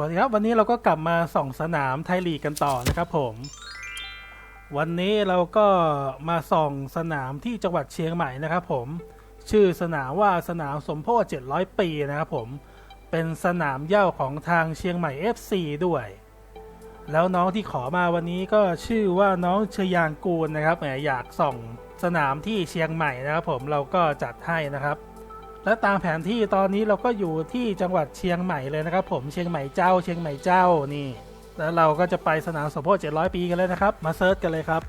วัสดีครับวันนี้เราก็กลับมาส่องสนามไทยลีกกันต่อนะครับผม วันนี้เราก็มาส่องสนามที่จังหวัดเชียงใหม่นะครับผมชื่อสนามว่าสนามสมโพธิ700 ปีนะครับผมเป็นสนามเย้าของทางเชียงใหม่ FC ด้วย แล้วน้องที่ขอมาวันนี้ก็ชื่อว่าน้องชยางกูลนะครับแหมอยากส่องสนามที่เชียงใหม่นะครับผมเราก็จัดให้นะครับ และตามแผนที่ตอนนี้เราก็อยู่ที่จังหวัดเชียงใหม่เลยนะครับ ผมเชียงใหม่เจ้า เชียงใหม่เจ้านี่ แล้วเราก็จะไปสนามสมโพธิ700 ปีกันเลยนะครับ มาเซิร์ชกันเลยครับ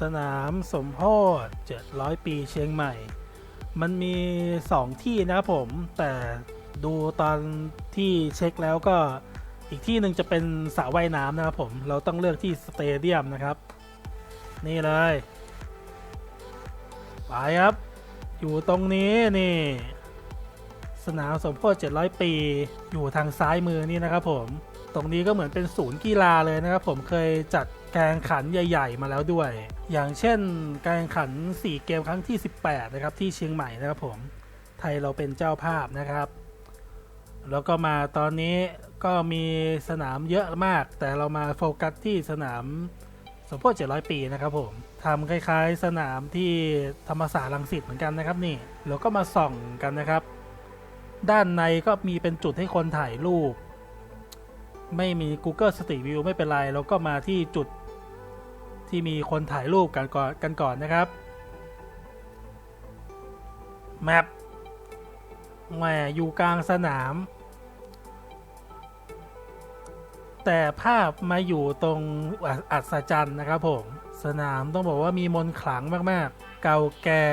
สนามสมโพธิ700 ปีเชียงใหม่ มันมี 2 ที่นะครับผมแต่ดูตอนที่เช็คแล้วก็อีกที่หนึ่งจะเป็นสระว่ายน้ำนะครับผมเราต้องเลือกที่สเตเดียมนะครับ นี่เลย ไปครับ อยู่ตรงนี้นี่ สนามสมโพธิ700 ปี อยู่ทางซ้ายมือนี่นะครับผมตรงนี้ก็เหมือนเป็นศูนย์กีฬาเลยนะครับผมเคยจัดการแข่งขันใหญ่ ๆ มาแล้วด้วย อย่างเช่น การแข่งขัน 4 เกมครั้งที่ 18 นะครับ ที่เชียงใหม่นะครับผมไทยเราเป็นเจ้าภาพนะครับ แล้วก็มาตอนนี้ก็มีสนามเยอะมาก แต่เรามาโฟกัสที่สนาม สมโพธิ700 ปีนะครับผมทำคล้าย ๆ สนามที่ธรรมศาสตร์รังสิตเหมือนกันนะครับนี่เราก็มาส่องกันนะครับ ด้านในก็มีเป็นจุดให้คนถ่ายรูป ไม่มี Google Street View ไม่เป็นไรเราก็มาที่จุดที่มีคนถ่ายรูปกันก่อนกันก่อนนะครับแมปแหมอยู่กลางสนาม แต่ภาพมาอยู่ตรงอัศจรรย์นะครับผม สนามต้องบอกว่ามีมนขลังมากๆ เก่าแก่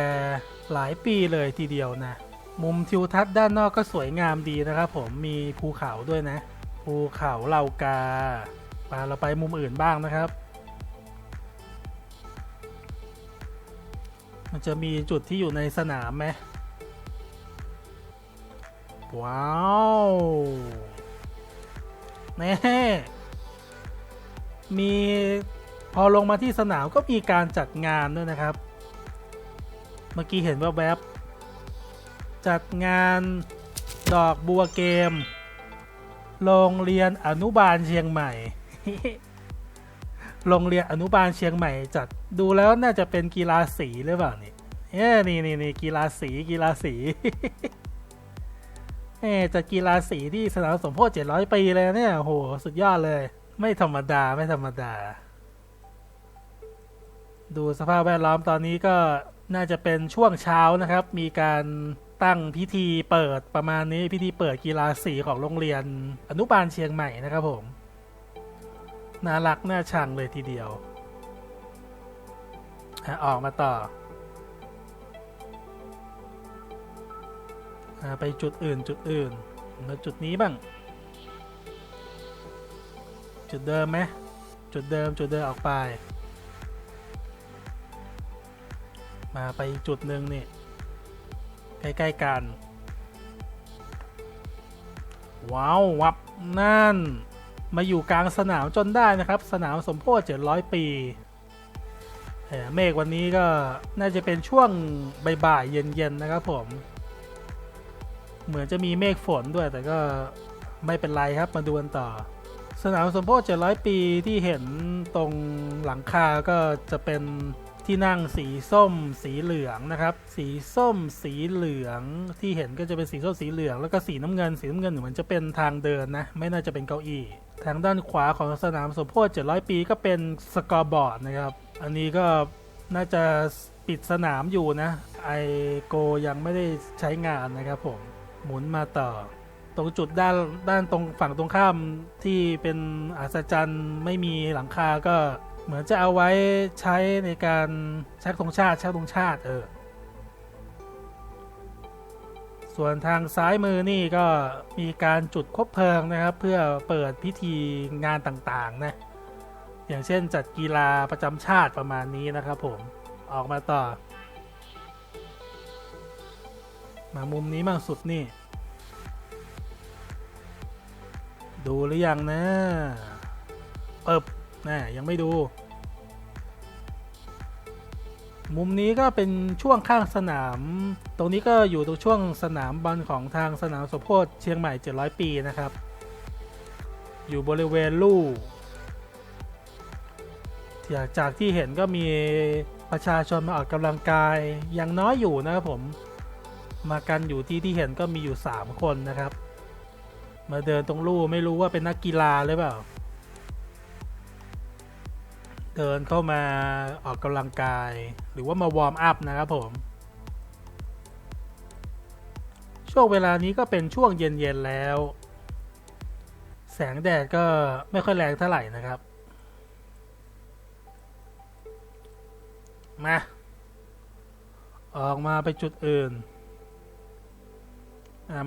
หลายปีเลยทีเดียวนะ มุมทิวทัศน์ด้านนอกก็สวยงามดีนะครับผมมีภูเขาด้วยนะ ภูเขาเหล่ากาไปเราไปมุมอื่นบ้างนะครับ มันจะมีจุดที่อยู่ในสนามไหมว้าว น่มีพอลงมาที่สนามก็มีการจัดงานด้วยนะครับ เมื่อกี้เห็นว่าแวบจัดงานดอกบัวเกม โรงเรียนอนุบาลเชียงใหม่ โรงเรียนอนุบาลเชียงใหม่ จัดดูแล้วน่าจะเป็นกีฬาสีหรือเปล่านี่เนี่นี่นี่กีฬาสีกีฬาสี จัดกีฬาสีที่สนามสมโพธิ700 ปีเลยเนี่ยโหสุดยอดเลย ไม่ธรรมดาไม่ธรรมดา ดูสภาพแวดล้อมตอนนี้ก็น่าจะเป็นช่วงเช้านะครับ มีการตั้งพิธีเปิดประมาณนี้พิธีเปิดกีฬาสีของโรงเรียนอนุบาลเชียงใหม่นะครับผม น่ารักน่าชังเลยทีเดียวอะออกมาต่อ ไปจุดอื่นจุดอื่นมาจุดนี้บ้าง จุดเดิมไหมจุดเดิมจุดเดิมออกไป มาไปจุดหนึ่งนี่ ใกล้ ๆ กัน ว้าว วับ นั่น มาอยู่กลางสนามจนได้นะครับ สนามสมโพธิ700 ปีแหมเมฆวันนี้ก็น่าจะเป็นช่วงบ่ายๆเย็น ๆ นะครับผม เหมือนจะมีเมฆฝนด้วย แต่ก็ไม่เป็นไรครับมาดูกันต่อ สนามสมโพธิ700 ปีที่เห็นตรงหลังคาก็จะเป็นที่นั่งสีส้มสีเหลืองนะครับ สีส้มสีเหลืองที่เห็นก็จะเป็นสีส้มสีเหลือง แล้วก็สีน้ำเงิน สีน้ำเงินเหมือนจะเป็นทางเดินนะ ไม่น่าจะเป็นเก้าอี้ ทางด้านขวาของสนามสมโพธิ700 ปีก็เป็นสกอร์บอร์ดนะครับ อันนี้ก็น่าจะปิดสนามอยู่นะ ไอโกยังไม่ได้ใช้งานนะครับผม หมุนมาต่อ ตรงจุดด้านด้านตรงฝั่งตรงข้ามที่เป็นอัศจรรย์ไม่มีหลังคาก็เหมือนจะเอาไว้ใช้ในการชักธงชาติชักธงชาติเออส่วนทางซ้ายมือนี่ก็มีการจุดคบเพลิงนะครับ เพื่อเปิดพิธีงานต่างๆนะอย่างเช่นจัดกีฬาประจำชาติประมาณนี้นะครับผมออกมาต่อ มามุมนี้มั่งสุดนี่ ดูหรือยังนะเปิบน่ยังไม่ดู มุมนี้ก็เป็นช่วงข้างสนาม ตรงนี้ก็อยู่ตรงช่วงสนามบอลของทางสนามสมโพธิเชียงใหม่ 700 ปีนะครับ อยู่บริเวณลู่จากจากที่เห็นก็มีประชาชนมาออกกำลังกายยังน้อยอยู่นะครับผม มากันอยู่ที่ที่เห็นก็มีอยู่ 3 คนนะครับ มาเดินตรงลู่ไม่รู้ว่าเป็นนักกีฬาหรือเปล่า เดินเข้ามาออกกำลังกาย หรือว่ามาวอร์มอัพนะครับผม ช่วงเวลานี้ก็เป็นช่วงเย็นๆแล้ว แสงแดดก็ไม่ค่อยแรงเท่าไหร่นะครับ มา ออกมาไปจุดอื่น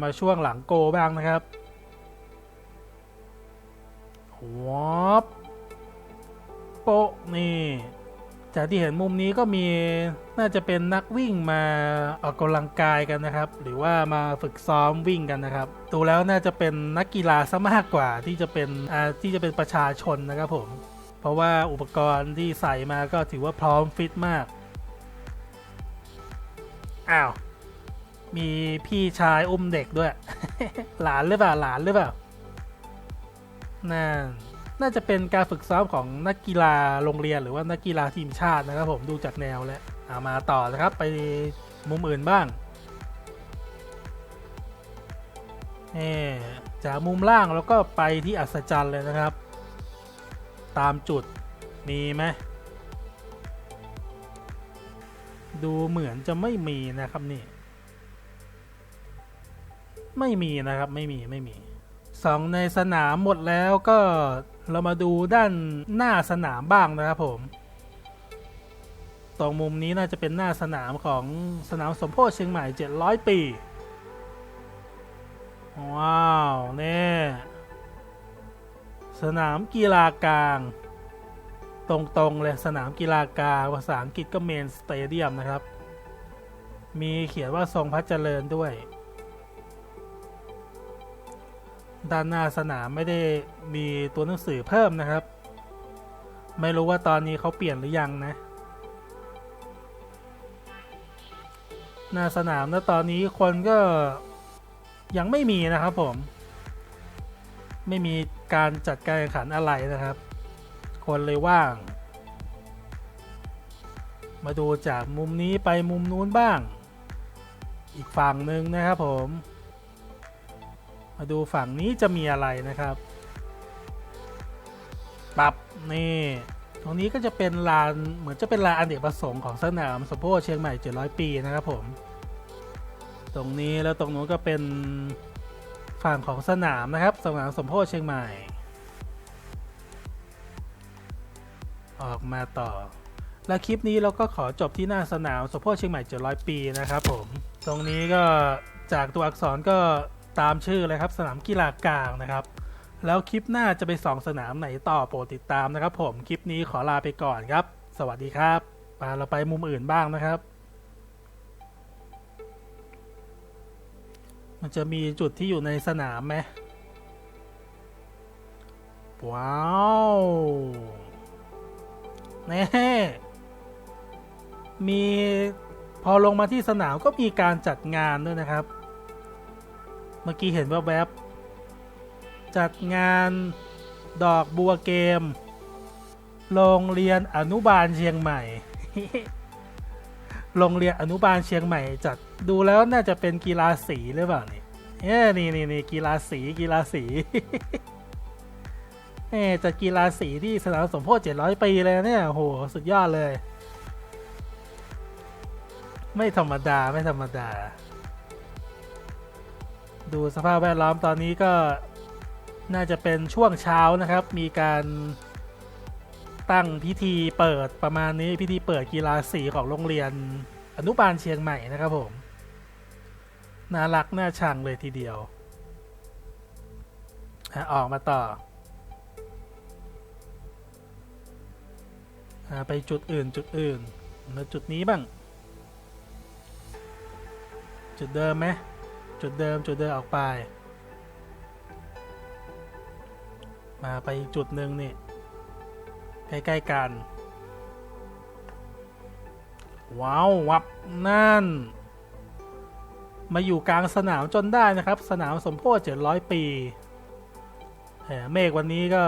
มาช่วงหลังโกบ้างนะครับ วอปโปะนี่ จากที่เห็นมุมนี้ก็มีน่าจะเป็นนักวิ่งมาออกกำลังกายกันนะครับ หรือว่ามาฝึกซ้อมวิ่งกันนะครับดูแล้วน่าจะเป็นนักกีฬาซะมากกว่าที่จะเป็นที่จะเป็นประชาชนนะครับผม เพราะว่าอุปกรณ์ที่ใส่มาก็ถือว่าพร้อมฟิตมากอ้าวมีพี่ชายอุ้มเด็กด้วย หลานหรือเปล่าหลานหรือเปล่า น่าน่าจะเป็นการฝึกซ้อมของนักกีฬาโรงเรียนหรือว่านักกีฬาทีมชาตินะครับผมดูจากแนวแล้วเอามาต่อนะครับไปมุมอื่นบ้างเอจากมุมล่างแล้วก็ไปที่อัศจรรย์เลยนะครับ ตามจุดมีไหมดูเหมือนจะไม่มีนะครับนี่ ไม่มีนะครับไม่มีไม่มี สองในสนามหมดแล้วก็เรามาดูด้านหน้าสนามบ้างนะครับผมตรงมุมนี้น่าจะเป็นหน้าสนามของสนามสมโพธิเชียงใหม่ 700 ปี ว้าวเนี่ยสนามกีฬากลาง ตรงๆเลยสนามกีฬากลางภาษาอังกฤษก็เมนสเตเดียมนะครับ มีเขียนว่าทรงพระเจริญด้วย ด้านหน้าสนามไม่ได้มีตัวหนังสือเพิ่มนะครับ ไม่รู้ว่าตอนนี้เขาเปลี่ยนหรือยังนะ หน้าสนามนะตอนนี้คนก็ยังไม่มีนะครับผม ไม่มีการจัดการแข่งขันอะไรนะครับ คนเลยว่าง มาดูจากมุมนี้ไปมุมนู้นบ้าง อีกฝั่งหนึ่งนะครับผม มาดูฝั่งนี้จะมีอะไรนะครับปรับนี่ตรงนี้ก็จะเป็นลานเหมือนจะเป็นลานอเนกประสงค์ของสนามสมโพธิเชียงใหม่ 700 ปีนะครับผม ตรงนี้แล้วตรงนู้นก็เป็นฝั่งของสนามนะครับสนามสมโพธิเชียงใหม่ ออกมาต่อ และคลิปนี้เราก็ขอจบที่หน้าสนามสมโพธิเชียงใหม่ 700 ปีนะครับผม ตรงนี้ก็จากตัวอักษรก็ ตามชื่อเลยครับ สนามกีฬากลางนะครับ แล้วคลิปหน้าจะไปส่องสนามไหนต่อโปรดติดตามนะครับ ผมคลิปนี้ขอลาไปก่อนครับ สวัสดีครับมาเราไปมุมอื่นบ้างนะครับ มันจะมีจุดที่อยู่ในสนามไหมว้าวแน่มีพอลงมาที่สนามก็มีการจัดงานด้วยนะครับ เมื่อกี้เห็นว่าแวบจัดงานดอกบัวเกม โรงเรียนอนุบาลเชียงใหม่ โรงเรียนอนุบาลเชียงใหม่ จัดดูแล้วน่าจะเป็นกีฬาสีหรือเปล่านี่เอ้นี่นี่นี่กีฬาสีกีฬาสีเอ้จัดกีฬาสีที่สนามสมโพธิ700 ปีเลยเนี่ยโหสุดยอดเลย ไม่ธรรมดาไม่ธรรมดา ดูสภาพแวดล้อมตอนนี้ก็น่าจะเป็นช่วงเช้านะครับ มีการตั้งพิธีเปิดประมาณนี้พิธีเปิดกีฬาสีของโรงเรียนอนุบาลเชียงใหม่นะครับผม น่ารักน่าชังเลยทีเดียว ออกมาต่อ ไปจุดอื่นจุดอื่นมาจุดนี้บ้าง จุดเดิมไหม จุดเดิมจุดเดิมออกไป มาไปอีกจุดหนึ่งนี่ ใกล้ ๆ กัน ว้าว วับ นั่น มาอยู่กลางสนามจนได้นะครับ สนามสมโพธิ700 ปีแหมเมฆวันนี้ก็